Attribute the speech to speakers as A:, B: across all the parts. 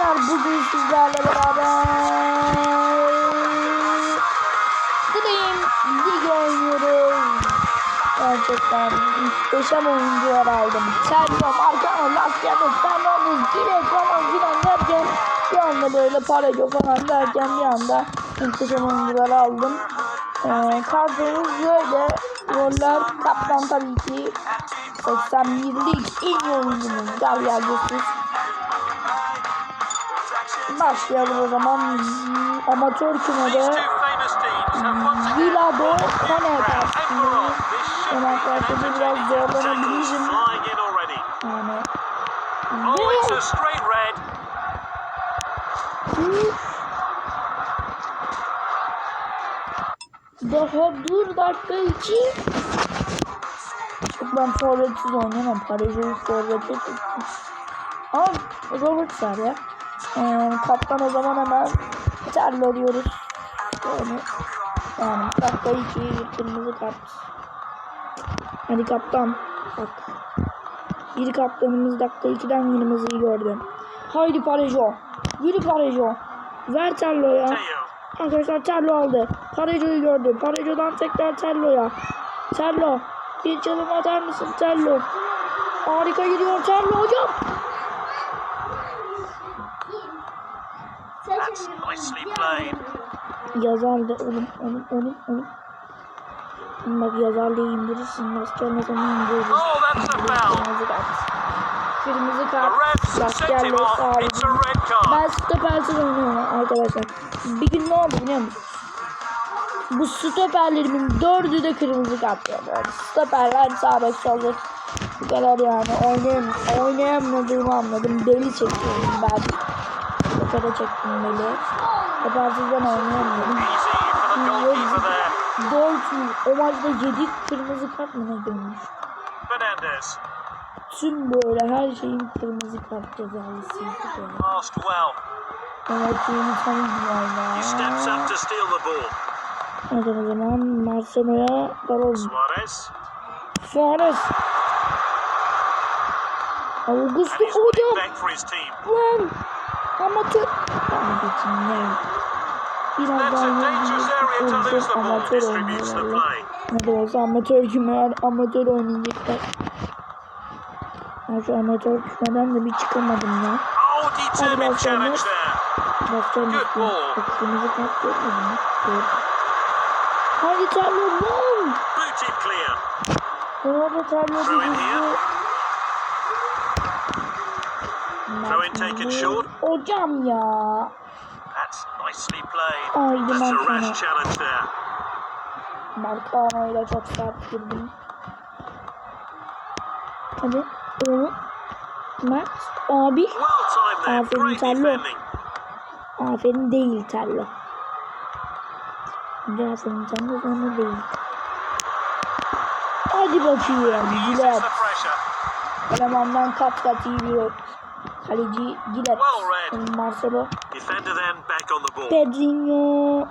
A: arkadaşlar bugün sizlerle beraber Dream League oynuyoruz. Gerçekten muhteşem oyuncular aldım. Sergio, Marcano, Lastiano, Fernandez, Gile falan filan derken bir anda böyle Parejo falan derken bir anda muhteşem oyuncular aldım. Ee, kadromuz böyle. Roller kaptan tabii ki 81'lik en iyi oyuncumuz Gabriel Jesus. Başlayalım o zaman. Amatör kümede Villado Kone karşısında Hemen karşısında biraz zorlanabilirim. Yani.
B: Oh, red.
A: Üf. Daha dur dakika 2 Ben forvetsiz oynayamam. Parejo'yu forvete tuttum Ama Robert var ya ee, Kaptan o zaman hemen Terlo diyoruz Yani Yani dakika 2 kırmızı kart Hadi kaptan Bak Bir kaptanımız dakika 2'den kırmızıyı gördü Haydi Parejo Yürü Parejo Ver Terlo'ya. Arkadaşlar Terlo aldı. Parejo'yu gördü. Parejo'dan tekrar Terlo'ya. Terlo. Bir çalım atar mısın Terlo? Harika gidiyor Terlo hocam. Yazardı oğlum oğlum oğlum oğlum. Bak yazarlığı indirirsin. Maskerle seni indiririz.
B: Oh, that's a foul.
A: Kırmızı kart. Kırmızı
B: The
A: kart.
B: refs sent
A: Maskerle
B: him off.
A: sağ
B: It's a red card.
A: Ben stopersiz oynuyorum arkadaşlar. Bir gün ne oldu biliyor musunuz? Bu stoperlerimin dördü de kırmızı kart yani. Stoperler sağ bek sol bek. Bu kadar yani oynayam oynayamadığımı anladım. Deli çekiyorum ben. Stopere çektim deli. Stopersizden oynayamıyorum. Dortmund o maçta 7 kırmızı kart mı ne görmüş? Tüm böyle her şeyin kırmızı kart böyle.
B: Well.
A: Ama tüyünü tanıdım valla. Hadi o zaman Marcelo'ya Darol.
B: Suarez.
A: Suarez. Augusto
B: he's winning
A: Lan. Amatör. Abicim ya. Biraz daha
B: ball.
A: amatör oynuyorlar. Ne de olsa amatör küme amatör oynayacaklar. Ya şu amatör kümeden de bir çıkamadım ya.
B: Oh,
A: Hadi
B: challenge
A: bakalım.
B: there.
A: Basacağım
B: Good
A: üstüne.
B: ball.
A: Bak kırmızı kart görmedim mi? Gördüm. Hadi Terlo lan.
B: Booted clear.
A: Orada Terlo
B: Throw
A: bir
B: in here.
A: hızlı.
B: Throw in taken short.
A: Hocam ya.
B: That's nicely played.
A: Haydi
B: That's a rash challenge there.
A: Marcano ile çok sert girdim. Hadi. Onu. Mert. Abi. Aferin Tello. Aferin değil. Önce aferin Terlo sonra değil. Hadi bakayım.
B: Pressure.
A: Elemandan kat kat iyi bir kaleci Gilet.
B: Well.
A: Marcelo. Pedrinho.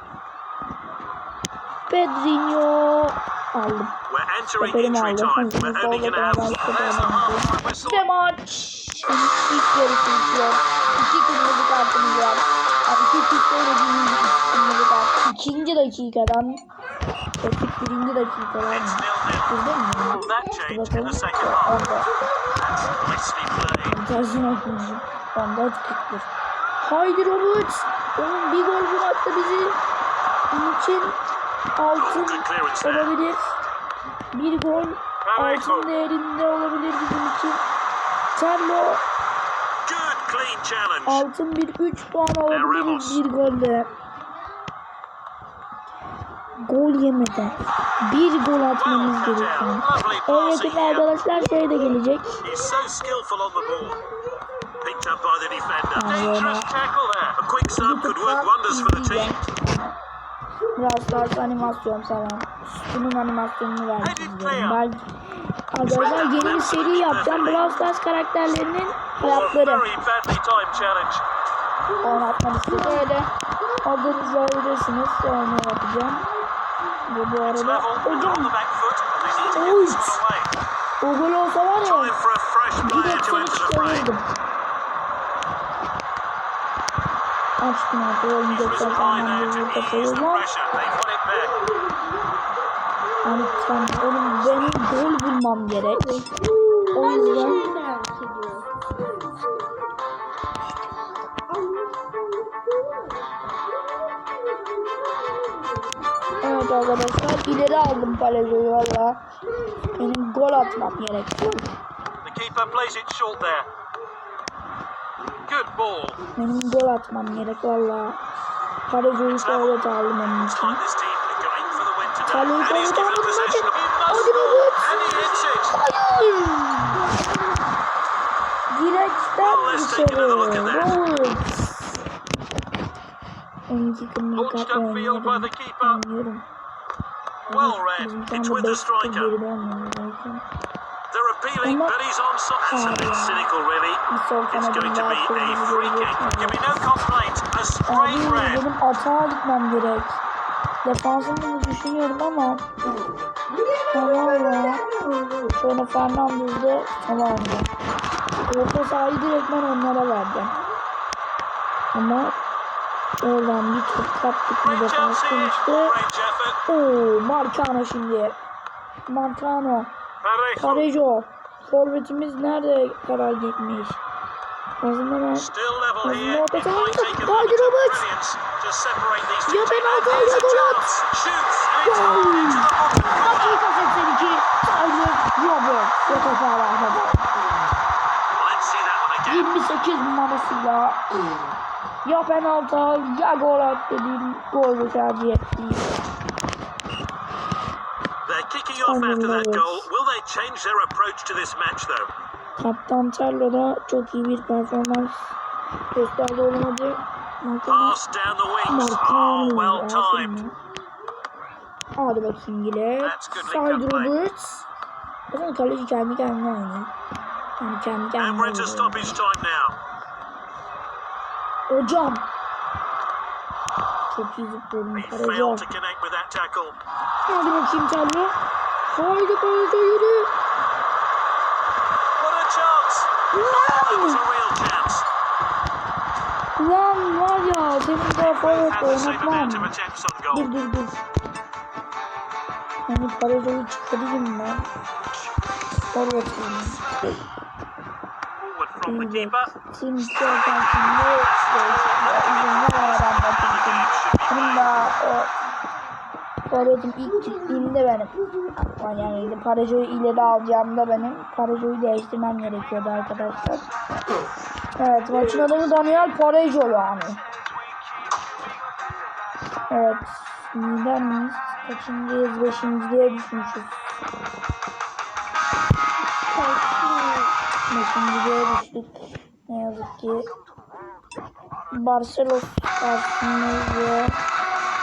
A: Pedrinho. Aldım.
B: We're entering
A: Stoperim
B: injury
A: aldı.
B: time.
A: Hazır.
B: We're only
A: Solda
B: going to have
A: kalan
B: one. There's the
A: stoperim aldı.
B: half-time whistle.
A: Ve maç. İlk yarısı bitiyor. İki kırmızı kartımız var. Kişi ödediğimiz kırmızı kart. İkinci dakikadan. Rakip birinci dakikadan. Burada mı? Bakalım. Orada.
B: That's nicely played.
A: Tersine atmışım. Banda tıkıktır. Haydi Robert. Onun bir gol bıraktı bizi. Bunun için altın olabilir. Bir gol altın değerinde olabilir bizim için.
B: Challenge.
A: Altın bir 3 puan alabiliriz bir golle. Gol yemeden bir gol atmamız gerekiyor. En yakın arkadaşlar şey de gelecek.
B: Picked up by the defender.
A: Yeah.
B: Dangerous tackle there. A quick sub could work wonders for the team.
A: Biraz daha animasyon falan. Bunun animasyonunu
B: clear.
A: Ben arkadaşlar yeni bir seri yapacağım. Brawl Stars karakterlerinin hayatları.
B: very badly timed challenge.
A: Oynatmak istedim. Böyle adınızı alabilirsiniz. Sonra yapacağım. Ve bu arada hocam Oy. o gol olsa var ya direkt
B: to
A: seni çıkarırdım. Açtım
B: to
A: bir
B: ease
A: kafayı. Hani sen oğlum benim gol bulmam gerek. O yüzden evet arkadaşlar ileri aldım Palazo'yu valla. Benim gol atmam gerek.
B: The keeper plays it short there. Good ball.
A: Benim gol atmam gerek valla. Palazo'yu forvet aldım onun için. forvet
B: given
A: aldım
B: must
A: Hadi
B: score.
A: Robert.
B: And he hits it.
A: Hayır. Direkten dışarı.
B: another look at that.
A: Roberts. 12 kırmızı
B: Launched
A: kart
B: upfield by the
A: oynuyorum.
B: Well read. It's with the
A: 5
B: striker. They're appealing, but he's onside. It's a bit cynical, really. It's going to be a free kick. Give me no complaint. A straight red.
A: benim atağa gitmem gerek. Defansımı düşünüyorum ama tamam ya. Sonra Fernandez'de tamam ya. Orta sahayı direkt ben onlara verdim. Ama oradan bir top kaptık bir
B: Great
A: defans
B: chance here.
A: işte. Oo, Marcano şimdi. Marcano.
B: Parejo.
A: Forvetimiz nerede karar gitmiş? Aslında ben
B: Still level
A: Well,
B: here.
A: no,
B: It
A: but
B: might
A: I-
B: take a
A: Why
B: little
A: did
B: bit
A: I
B: of
A: miss?
B: brilliance to separate these two
A: Ya
B: teams.
A: ben
B: And here's a
A: Altay'la gol at.
B: corner.
A: Dakika 82. Tyler Roberts. Ve topu
B: again.
A: 28 numarasıyla ya penaltı al ya gol at dediğim golü tercih etti.
B: They're kicking off after that
A: Unbelievable.
B: goal. Will they change their approach to this match, though?
A: Kaptan Terlo da çok iyi bir performans gösterdi olmadı.
B: Pass down the wings.
A: Marcano.
B: Oh, well
A: aferin
B: timed.
A: ya. Hadi bakayım
B: good
A: Side. Roberts. Zaten kaleci kendi kendine oynuyor. Yani kendi kendine oynuyor. Hocam. Çok iyi.
B: He
A: Karaca. Hadi bakayım Terlo. Haydi Karaca yürü.
B: Chance.
A: Lan var ya senin daha
B: same
A: oynatmam. Dur dur dur. Yani Karaca'yı çıkarayım ben. Forvet oynayayım. Şimdi zaten şimdi uzun varadan bakayım. Benim daha o Forvet'im ilk gittiğimde benim. Yani Parajo'yu ileri alacağımda benim. Parajo'yu değiştirmem gerekiyordu arkadaşlar. Evet maçın adamı Daniel Parejo yani. Evet. Lider miyiz? Kaçıncıyız? Beşinciliğe düşmüşüz. Beşinciliğe düştük. Ne yazık ki. Barcelos karşısındayız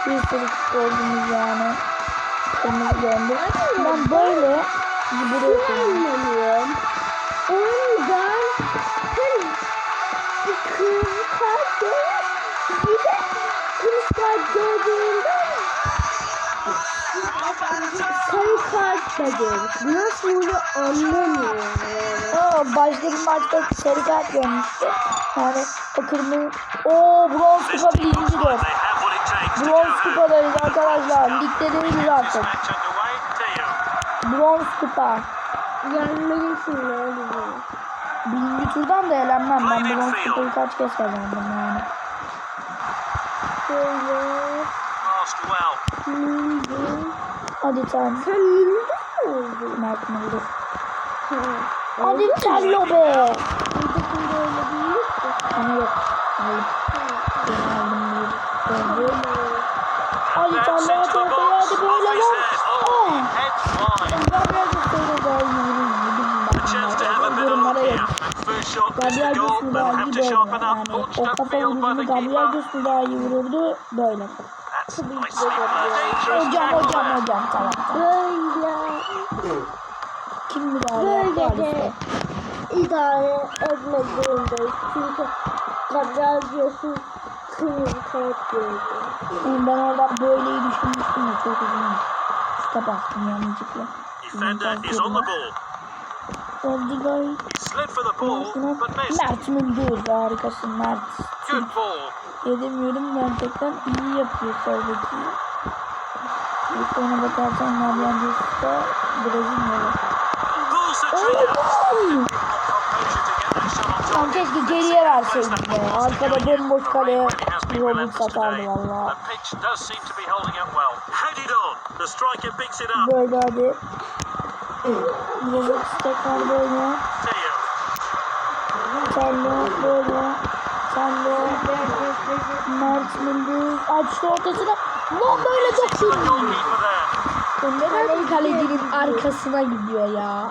A: bir sürü futbolcumuz yani. Kırmızı gördü. Ben böyle buraya koyuyorum.
C: Ondan hem bir kırmızı kart görür, bir de kırmızı kart gördüğünde kart da görür. Nasıl oluyor anlamıyorum.
A: Aa, başka bir maçta sarı kart görmüştü. Yani o kırmızı... Oo bronz kupa birinci
B: like
A: dört.
B: they have what it takes to go
A: Bronz kupadayız arkadaşlar. Ligde değiliz artık. Bronz kupa.
C: Gelmelisin ne oluyor.
A: Birinci turdan da elenmem. Ben bronz kupayı kaç kez kazandım yani.
C: Şöyle.
A: Hadi sen.
C: Sen?
A: Mert Müldür.
C: Ha.
A: Hadi Terlo be.
C: Buradakinde öyle değil ki.
A: Ama yok. Hayır. Ben aldım. Döndü. Hadi ortaya
B: box.
A: hadi böyle lan. Ben biraz sonra daha yürüyeyim. Yorumlara yazın. Gabriel mü daha iyi böyle yani. O kafa vuruşunu Gabriel mü daha iyi vururdu böyle.
B: Nice sweeper. Dangerous
A: Hocam hocam hocam tamam.
C: Böyle
A: Kim müdahale yaptı
C: Böyle de idare etmek zorundayız. Çünkü Gabriel Jesus kırmızı kart gördü.
A: Yani ben oradan böyleyi düşünmüştüm çok uzun. Stop attım yanlışlıkla.
B: Defender is on the ball. But missed.
A: Mert Müldür harikasın Mert.
B: Good ball.
A: Edemiyorum gerçekten iyi yapıyor soldaki. İlk ona bakarsan Marian Dias'ta Brezilyalı.
B: Target.
A: keşke geriye verseydim be. Arkada bomboş kaleye
B: relentless
A: satardı valla. Böyle hadi. Robot tekrar böyle. Sen de böyle. Sen de. Mert Müldür. Açtı ortasına. Lan böyle
B: goalkeeper there.
A: Neden kalecinin arkasına gidiyor ya?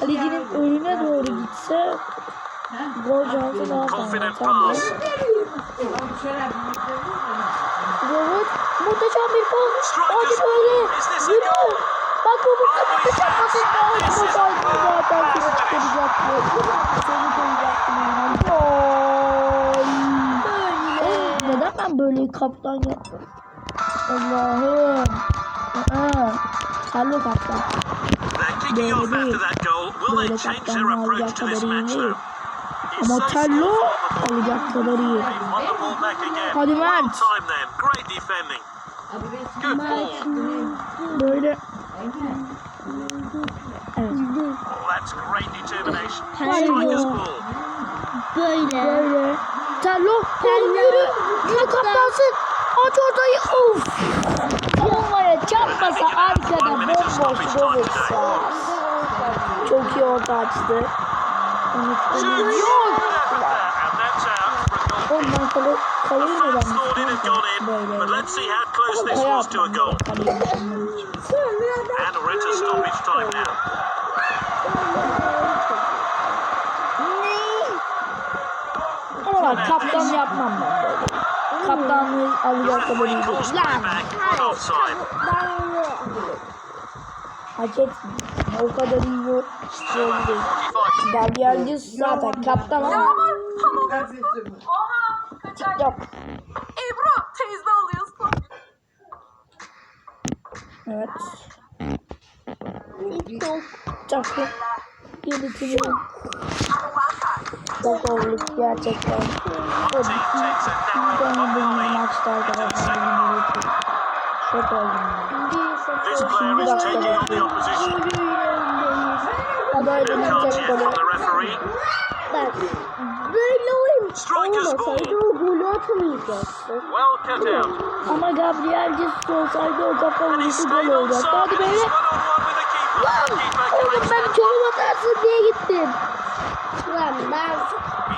A: Kalecinin önüne doğru gitse gol şansı daha fazla. Tamam. Robot muhteşem bir pas. Hadi böyle. Yürü. Bak Robot'ta muhteşem pasın daha olmasaydı zaten seni çıkaracaktı. Seni koyacaktı. yani. Gol. Oğlum, Neden ben böyle kaptan yaptım? Allah'ım. Aa.
B: Will they
A: Böyle
B: their
A: kaptanlar
B: approach
A: alacak kadar iyi değil. Ama Tello alacak kadar iyi. Hadi Mert. Böyle. Evet.
B: Oh.
C: Böyle.
A: Böyle. Tello. Oğlum yürü. Yürü kaptansın. Aç ortayı. Of. Savunmaya çarpmasa arkada bomboş Roberts ya. Çok iyi orta açtı. Unuttum. Yok. Oğlum ben
B: had gone in,
A: Böyle.
B: but let's see how close this
A: Kale
B: was to a
A: atmam.
B: And we're into stoppage time now.
A: Bak kaptan yapmam ben böyle. Kaptanlığı alacak
B: Referee calls
A: değil. Lan hak etmiyor. O kadar iyi bir futbolcu değil.
B: 45
A: Gabriel zaten kaptan ama yok.
D: Ebru teyze alıyorsun.
A: Evet. Çok. Çok
B: team it down by
A: oynadığım
B: volley.
A: maçta arkadaşlar. yönetim. Çok oldum.
B: This player is taking on the opposition.
A: Aday
B: No
A: benim
B: cards
A: tek golü.
C: Bak. Böyle oyun olmasaydı o golü atamayacaktı.
A: Ama Gabriel Jesus olsaydı o kafa vuruşu gol olacaktı. Hadi böyle.
B: Keeper
A: Oğlum ben çoğul atarsın diye gittim.
C: Lan ben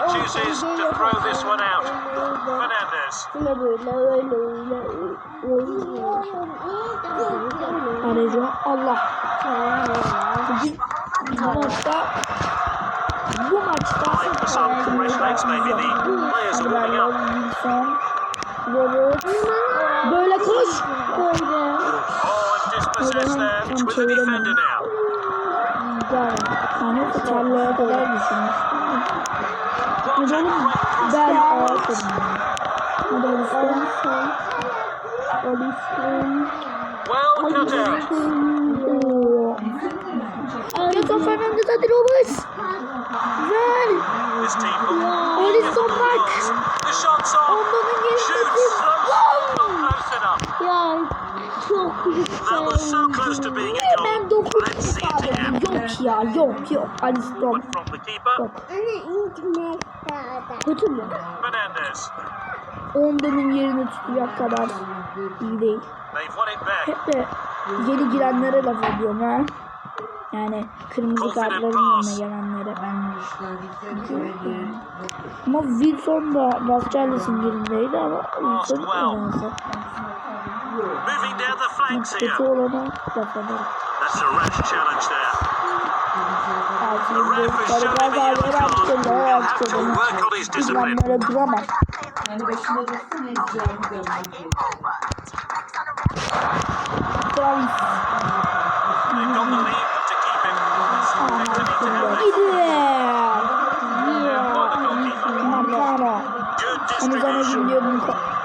B: He chooses to throw this one out. Fernandez.
C: Yine böyle öyle öyle oynuyor.
A: Aracı Allah. Bugün bu maçta bu maçta
B: Time for some reflex, maybe the players are warming
A: Haberler
B: up.
A: Wilson Robert Böyle koş Böyle
B: Oh, and dispossessed there with the defender now.
A: Güzel Yani Charlo'ya kadar düşünmüştüm
B: great
A: ben
B: cut out.
A: Oo. Alisson Fernandez hadi Robert
B: will
A: Alisson bak. Ondanın
B: close enough.
C: Ya çok güzel.
B: close
A: Yok ya yok yok.
B: Keeper,
A: Yok.
C: Kötü mü?
A: Onda'nın yerini tutacak kadar iyi değil. Hep de yeni girenlere laf ediyorum ha. Yani kırmızı kartların yanına gelenlere. Ama Wilson da Basçerles'in yerindeydi ama Wilson
B: flanks
A: Kötü olana laf ederim.
B: Rash challenge there. The ref is showing the yellow card. He'll have to work on his discipline. They've got the lead to keep it. They need to have it. Good distribution.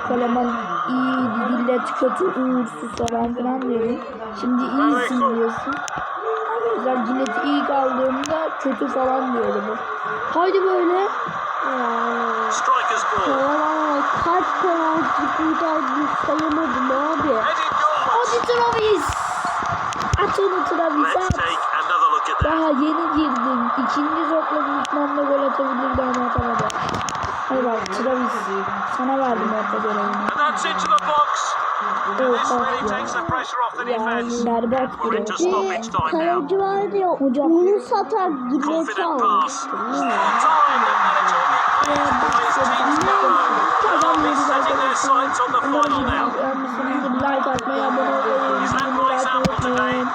A: Kaleman iyi illet kötü uğursuz falan filan diyordum. Şimdi iyisin diyorsun. arkadaşlar yine ilk aldığımda kötü falan diyordu bu. Haydi böyle.
C: Aa, kaç penaltı sayamadım abi.
A: Hadi Travis. At onu Travis at. Daha yeni girdim. İkinci zokla Guzman'la gol atabilirdi ama atamadı. Hadi bak Travis. Sana verdim orta görevini.
B: Pressure off the defence.
A: Berbat
B: time now.
C: Kaleci vardı ya
A: Hocam.
C: onu satar
B: be setting their sights on the final now.
A: Like atmayı, abone olmayı,
B: Is that
A: bildirimleri
B: right,